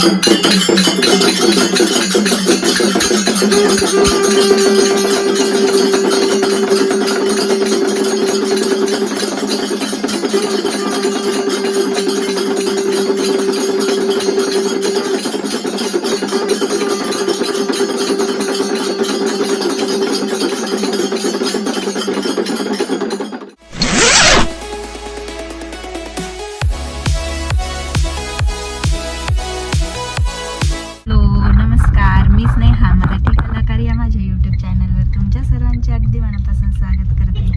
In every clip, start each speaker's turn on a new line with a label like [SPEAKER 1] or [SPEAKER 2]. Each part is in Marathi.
[SPEAKER 1] Thank you. नमस्कार मी स्नेहा मराठी कलाकार या माझ्या यूट्यूब चॅनलवर तुमच्या सर्वांचे अगदी मनापासून स्वागत करते.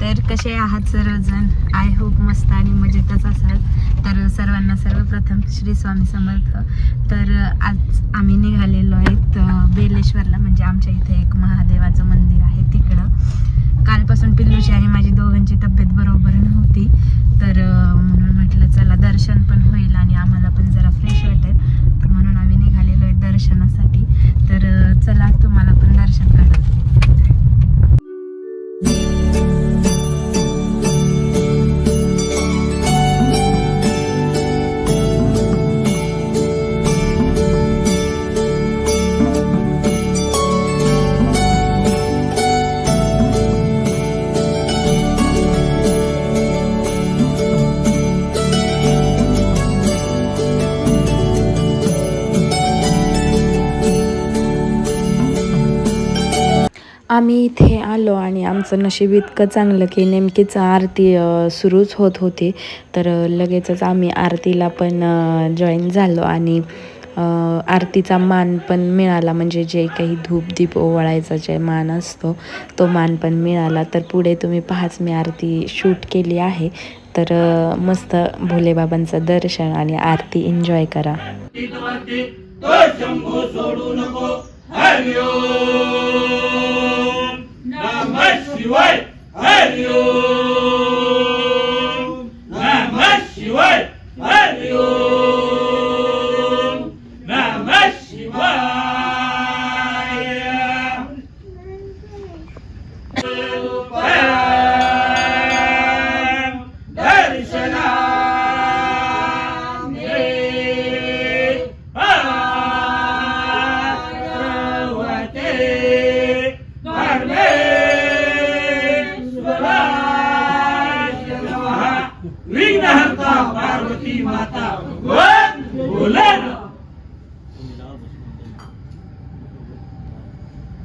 [SPEAKER 1] तर कसे आहात सर्वजण? आय होप मस्त आणि मजेतच असाल. तर सर्वांना सर्वप्रथम श्री स्वामी समर्थ. तर आज आम्ही निघालेलो आहेत बेलेश्वरला म्हणजे आमच्या इथे एक महादेवाचं मंदिर आहे तिकडं. कालपासून पिल्लूची आणि माझी दोघांची तब्येत बरोबर नव्हती. तर म्हणून म्हटलं चला दर्शन पण होईल आणि आम्हाला पण जरा फ्रेश वाटेल. तर म्हणून आम्ही दर्शनासाठी आम्ही इथे आलो आणि आमचं नशीब इतकं चांगलं की नेमकीच आरती सुरूच होत होती. तर लगेचच आम्ही आरतीला पण जॉईन झालो आणि आरतीचा मान पण मिळाला. म्हणजे जे काही धूप दीप ओवाळायचा जे मान असतो तो मान पण मिळाला. तर पुढे तुम्ही पाहाच मी आरती शूट केली आहे. तर मस्त भोलेबाबांचं दर्शन आणि आरती एन्जॉय करा.
[SPEAKER 2] वरती तो शंभू सोडू नको हरि ओम नमः शिवाय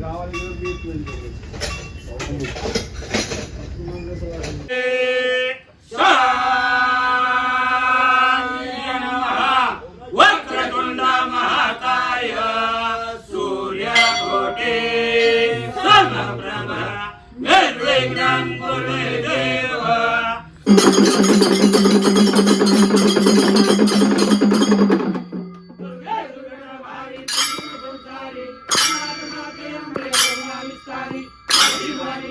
[SPEAKER 2] కావాలి அறிவாரி அறிவாரி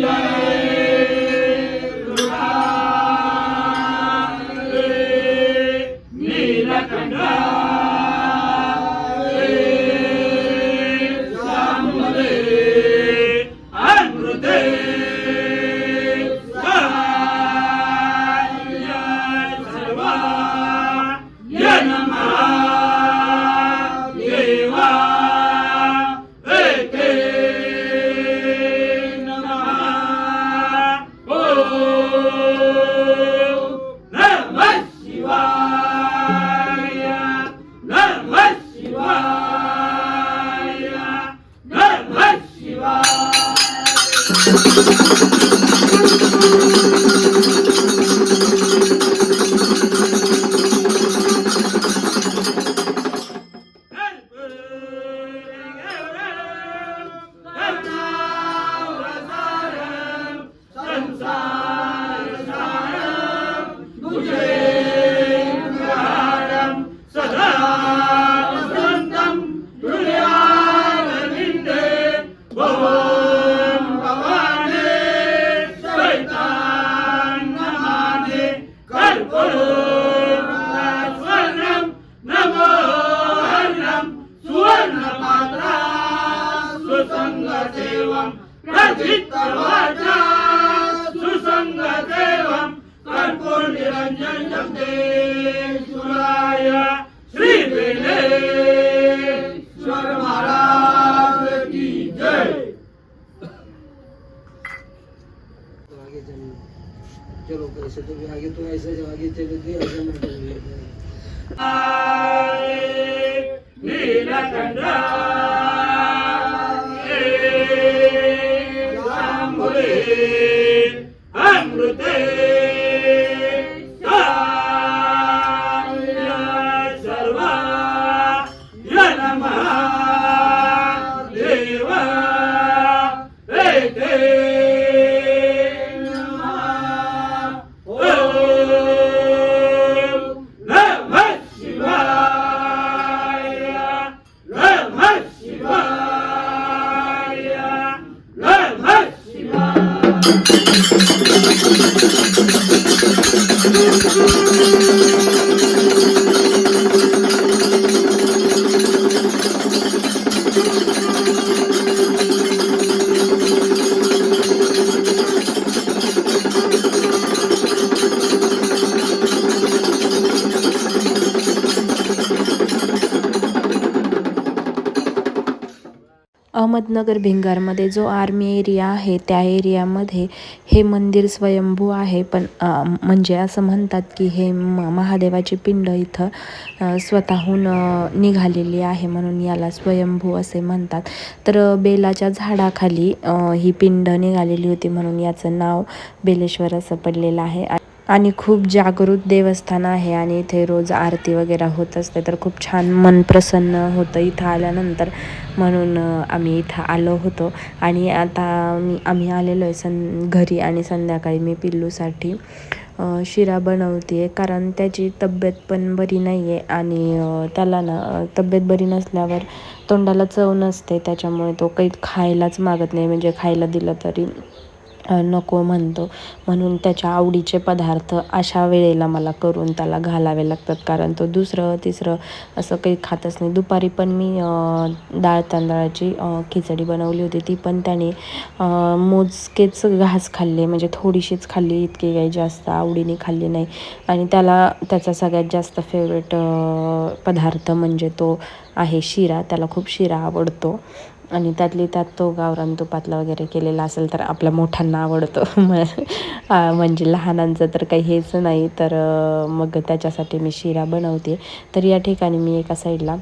[SPEAKER 2] Yeah. देवं
[SPEAKER 1] प्रचित्तवाचा सुसङ्गदेवं कर्पूर्निरञ्जन जगदे
[SPEAKER 3] सुराय श्रीवेले चलो। कैसे तो भी आगे तो ऐसे जब आगे चले थे ऐसे मैं
[SPEAKER 1] नीलकंठा। Amen.
[SPEAKER 4] अहमदनगर भिंगारमध्ये जो आर्मी एरिया आहे त्या एरियामध्ये
[SPEAKER 1] हे मंदिर स्वयंभू आहे पण म्हणजे असं म्हणतात की हे म महादेवाची पिंड इथं स्वतःहून निघालेली आहे म्हणून याला स्वयंभू असे म्हणतात. तर बेलाच्या झाडाखाली ही पिंड निघालेली होती म्हणून याचं नाव बेलेश्वर असं पडलेलं आहे. आणि खूप जागृत देवस्थान आहे आणि इथे रोज आरती वगैरे होत असते. तर खूप छान मन प्रसन्न होतं इथं आल्यानंतर. म्हणून आम्ही इथं आलो होतो. आणि आता मी आम्ही आलेलो आहे सं घरी आणि संध्याकाळी मी पिल्लूसाठी. शिरा बनवते आहे कारण त्याची तब्येत पण बरी नाही आहे आणि त्याला ना तब्येत बरी नसल्यावर तोंडाला चव नसते. त्याच्यामुळे तो काही खायलाच मागत नाही. म्हणजे खायला दिलं तरी. नको म्हणतो. म्हणून त्याच्या आवडीचे पदार्थ अशा वेळेला मला करून त्याला घालावे लागतात. कारण तो दुसरं तिसरं असं काही खातच नाही. दुपारी पण मी डाळ तांदळाची खिचडी बनवली होती. ती पण त्याने मोजकेच घास खाल्ले. म्हणजे थोडीशीच खाल्ली. इतकी काही जास्त आवडीने खाल्ली नाही. आणि त्याला त्याचा सगळ्यात जास्त फेवरेट पदार्थ म्हणजे तो आहे शिरा. त्याला खूप शिरा आवडतो. आणि त्यातली त्यात तो गावरान तुपातला वगैरे केलेला असेल तर आपल्या मोठ्यांना आवडतो. म- म्हणजे लहानांचं तर काही हेच नाही. तर मग त्याच्यासाठी मी शिरा बनवते. तर या ठिकाणी मी एका साईडला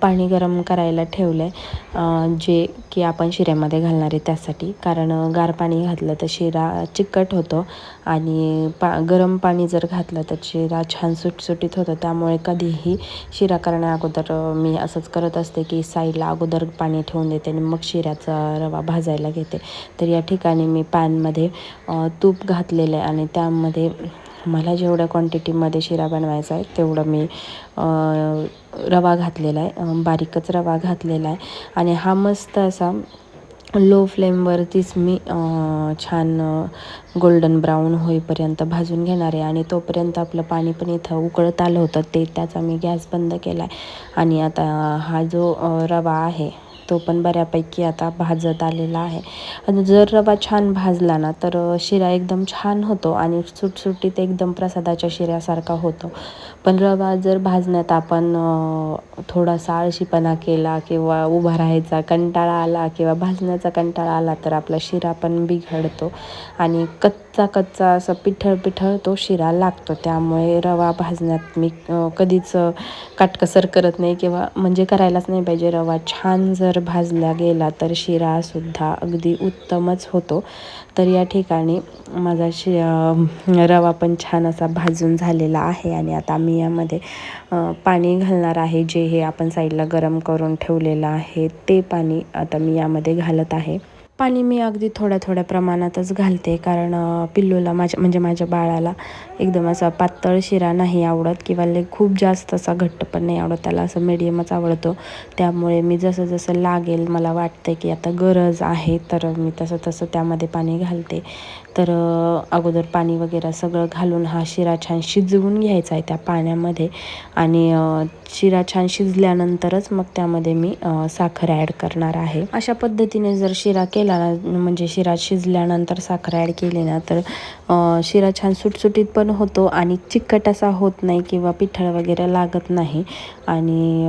[SPEAKER 1] पाणी गरम करायला ठेवलं आहे जे की आपण शिऱ्यामध्ये घालणार आहे त्यासाठी. कारण गार पाणी घातलं तर शिरा चिकट होतो. आणि पा गरम पाणी जर घातलं तर शिरा छान सुटसुटीत होतं. त्यामुळे कधीही शिरा करण्या अगोदर मी असंच करत असते की साईडला अगोदर पाणी ठेवून देते आणि मग शिऱ्याचा रवा भाजायला घेते. तर या ठिकाणी मी पॅनमध्ये तूप घातलेलं आहे आणि त्यामध्ये मला जेवढ्या क्वांटिटीमध्ये शिरा बनवायचा आहे तेवढं मी रवा घातलेला आहे. बारीकच रवा घातलेला आहे. आणि हा मस्त असा लो फ्लेमवरतीच मी छान गोल्डन ब्राऊन होईपर्यंत भाजून घेणार आहे. आणि तोपर्यंत आपलं पाणी पण इथं उकळत आलं होतं. ते त्याचा मी गॅस बंद केला आहे. आणि आता हा जो रवा आहे तो पण बऱ्यापैकी आता भाजत आलेला आहे. आणि जर रवा छान भाजला ना तर शिरा एकदम छान होतो आणि सुटसुटीत एकदम प्रसादाच्या शिऱ्यासारखा होतो. पण रवा जर भाजण्यात आपण थोडासा आळशीपणा केला किंवा उभा राहायचा कंटाळा आला किंवा भाजण्याचा कंटाळा आला तर आपला शिरा पण बिघडतो आणि कच्चा कच्चा असं पिठळ पिठळ तो शिरा लागतो. त्यामुळे रवा भाजण्यात मी कधीच काटकसर करत नाही किंवा म्हणजे करायलाच नाही पाहिजे. रवा छान जर भाजला गेला तर शिरासुद्धा अगदी उत्तमच होतो. तर या ठिकाणी माझा शि रवा पण छान असा भाजून झालेला आहे आणि आता मी यामध्ये पाणी घालणार आहे. जे हे आपण साईडला गरम करून ठेवलेलं आहे ते पाणी आता मी यामध्ये घालत आहे. पाणी मी अगदी थोड्या थोड्या प्रमाणातच घालते कारण पिल्लूला माझ्या म्हणजे माझ्या बाळाला एकदम असा पातळ शिरा नाही आवडत किंवा लय खूप जास्त असा घट्ट पण नाही आवडत त्याला असं मिडियमच आवडतो. त्यामुळे मी जसं जसं लागेल मला वाटतं की आता गरज आहे तर मी तसं तसं त्यामध्ये पाणी घालते. तर अगोदर पाणी वगैरे सगळं घालून हा शिरा छान शिजवून घ्यायचा आहे त्या पाण्यामध्ये आणि शिरा छान शिजल्यानंतरच मग त्यामध्ये मी साखर ॲड करणार आहे. अशा पद्धतीने जर शिरा केला ना म्हणजे शिरा शिजल्यानंतर साखर ॲड केली ना तर शिरा छान सुटसुटीत पण होतो आणि चिकट असा होत नाही किंवा पिठळ वगैरे लागत नाही आणि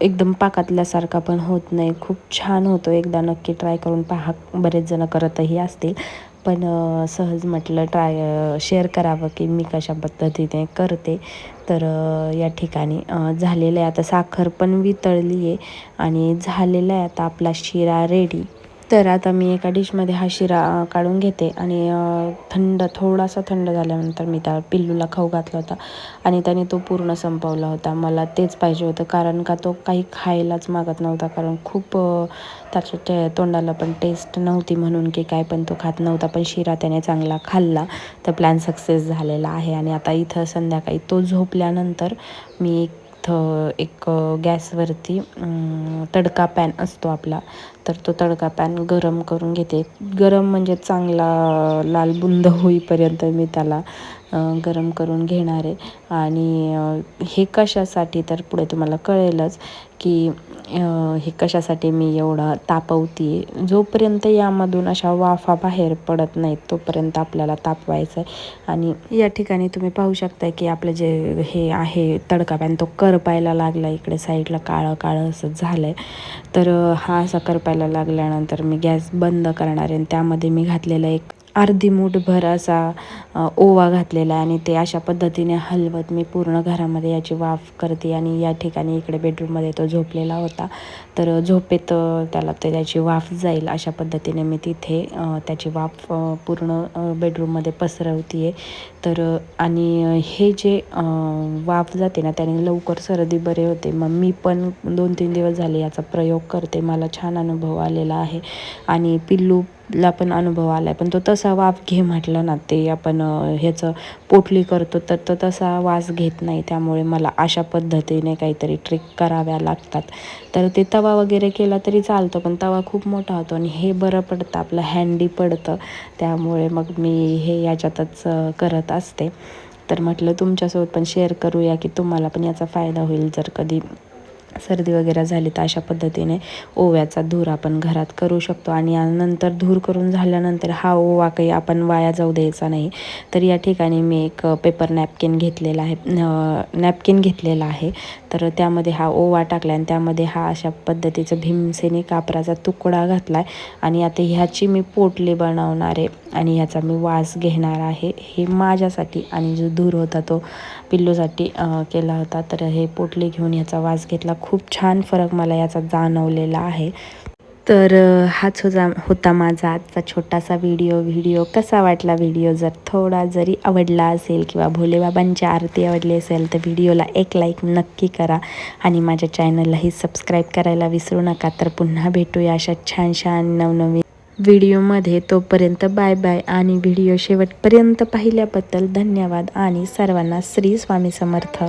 [SPEAKER 1] एकदम पाकातल्यासारखा पण होत नाही. खूप छान होतो. एकदा नक्की ट्राय करून पहा. बरेच जण करतही असतील. पण सहज म्हटलं ट्राय शेअर करावं की मी कशा पद्धतीने करते. तर या ठिकाणी झालेलं आहे. आता साखर पण वितळली आहे आणि झालेला आहे. आता आपला शिरा रेडी तर आता मी एका डिशमध्ये हा शिरा काढून घेते आणि थंड थोडासा थंड झाल्यानंतर मी त्या पिल्लूला खाऊ घातला होता आणि त्याने तो पूर्ण संपवला होता. मला तेच पाहिजे होतं कारण का तो काही खायलाच मागत नव्हता कारण खूप त्याच्या तोंडाला पण टेस्ट नव्हती म्हणून की काय पण तो खात नव्हता. पण शिरा त्याने चांगला खाल्ला. तर प्लॅन सक्सेस झालेला आहे आणि आता इथं संध्याकाळी तो झोपल्यानंतर मी इथं एक गॅसवरती तडका पॅन असतो आपला. तर तो तडका पॅन गरम करून घेते. गरम म्हणजे चांगला लालबुंद होईपर्यंत मी त्याला गरम करून घेणार आहे. आणि हे कशासाठी तर पुढे तुम्हाला कळेलच की हे कशासाठी मी एवढा तापवते? जोपर्यंत यामधून अशा वाफा बाहेर पडत नाहीत तोपर्यंत आपल्याला तापवायचं आहे. आणि या ठिकाणी तुम्ही पाहू शकता की आपलं जे हे आहे तडका पॅन तो करपायला लागला इकडे साईडला काळं काळं असं झालं आहे तर हा असा करपायला लागल्यानंतर मी गॅस बंद करणार आहे आणि त्यामध्ये मी घातलेलं एक अर्धी मूठभर असा ओवा घातलेला आहे आणि ते अशा पद्धतीने हलवत मी पूर्ण घरामध्ये याची वाफ करते आणि या ठिकाणी इकडे बेडरूममध्ये तो झोपलेला होता. तर झोपेत त्याला ते त्याची वाफ जाईल अशा पद्धतीने मी तिथे त्याची वाफ पूर्ण बेडरूममध्ये पसरवते आहे तर आणि हे जे वाफ जाते ना त्याने लवकर सर्दी बरे होते. मग मी पण दोन तीन दिवस झाले याचा प्रयोग करते. मला छान अनुभव आलेला आहे. आणि पिल्लूला पण अनुभव आला आहे पण तो तसा वाफ घे म्हटलं ना ते आपण ह्याचं पोटली करतो तर तो तसा वास घेत नाही. त्यामुळे मला अशा पद्धतीने काहीतरी ट्रिक कराव्या लागतात. तर ते तवा तवा वगैरे केला तरी चालतो पण तवा खूप मोठा होतो आणि हे बरं पडतं आपलं हँडी पडतं. त्यामुळे मग मी हे याच्यातच करत असते. तर म्हटलं तुमच्यासोबत पण शेअर करूया की तुम्हाला पण याचा फायदा होईल जर कधी सर्दी वगैरे झाली तर अशा पद्धतीने ओव्याचा धूर आपण घरात करू शकतो. आणि नंतर धूर करून झाल्यानंतर हा ओवा काही आपण वाया जाऊ द्यायचा नाही. तर या ठिकाणी मी एक पेपर नॅपकिन घेतलेला आहे. नॅपकिन घेतलेला आहे. तर त्यामध्ये हा ओवा टाकला आणि त्यामध्ये हा अशा पद्धतीचा भीमसेनी कापराचा तुकडा घातला आहे आणि आता ह्याची मी पोटली बनवणार आहे आणि ह्याचा मी वास घेणार आहे. हे माझ्यासाठी आणि जो धूर होता तो पिल्लूसाठी केला होता. तर हे पोटली घेऊन ह्याचा वास घेतला. खूप छान फरक मला याचा जाणवलेला आहे. तर हाच होता होता माझा आजचा छोटासा व्हिडिओ व्हिडिओ कसा वाटला व्हिडिओ जर थोडा जरी आवडला असेल किंवा भोलेबाबांची आरती आवडली असेल तर व्हिडिओला एक लाईक नक्की करा आणि माझ्या चॅनललाही सबस्क्राईब करायला विसरू नका. तर पुन्हा भेटूया अशा छान छान नवनवीन व्हिडिओमध्ये तोपर्यंत बाय बाय आणि व्हिडिओ शेवटपर्यंत पाहिल्याबद्दल धन्यवाद आणि सर्वांना श्री स्वामी समर्थ.